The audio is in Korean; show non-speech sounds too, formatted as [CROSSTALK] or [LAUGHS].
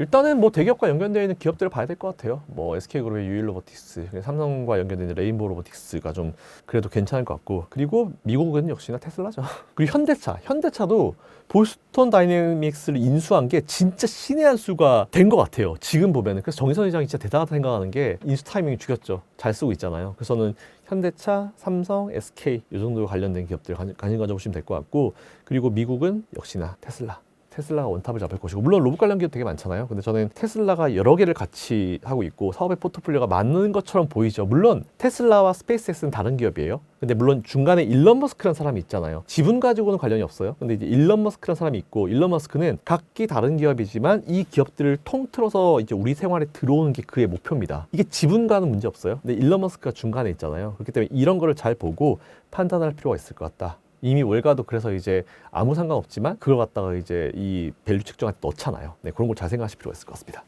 일단은 뭐 대기업과 연결되어 있는 기업들을 봐야 될 것 같아요. 뭐 SK그룹의 유일로보틱스, 삼성과 연결되어 있는 레인보우 로보틱스가 좀 그래도 괜찮을 것 같고 그리고 미국은 역시나 테슬라죠. [LAUGHS] 그리고 현대차, 현대차도 보스턴 다이내믹스를 인수한 게 진짜 신의 한 수가 된 것 같아요. 지금 보면은 그래서 정의선 회장이 진짜 대단하다 생각하는 게 인수 타이밍이 죽였죠. 잘 쓰고 있잖아요. 그래서 저는 현대차, 삼성, SK 이 정도 관련된 기업들 관- 관심 가져보시면 될 것 같고 그리고 미국은 역시나 테슬라. 테슬라가 원탑을 잡을 것이고 물론 로봇 관련 기업 되게 많잖아요. 근데 저는 테슬라가 여러 개를 같이 하고 있고 사업의 포트폴리오가 맞는 것처럼 보이죠. 물론 테슬라와 스페이스X는 다른 기업이에요. 근데 물론 중간에 일론 머스크라는 사람이 있잖아요. 지분 가지고는 관련이 없어요. 근데 이제 일론 머스크라는 사람이 있고 일론 머스크는 각기 다른 기업이지만 이 기업들을 통틀어서 이제 우리 생활에 들어오는 게 그의 목표입니다. 이게 지분과는 문제 없어요. 근데 일론 머스크가 중간에 있잖아요. 그렇기 때문에 이런 거를 잘 보고 판단할 필요가 있을 것 같다. 이미 월가도 그래서 이제 아무 상관없지만 그걸 갖다가 이제 이 밸류 측정할 때 넣잖아요. 네, 그런 걸 잘 생각하실 필요가 있을 것 같습니다.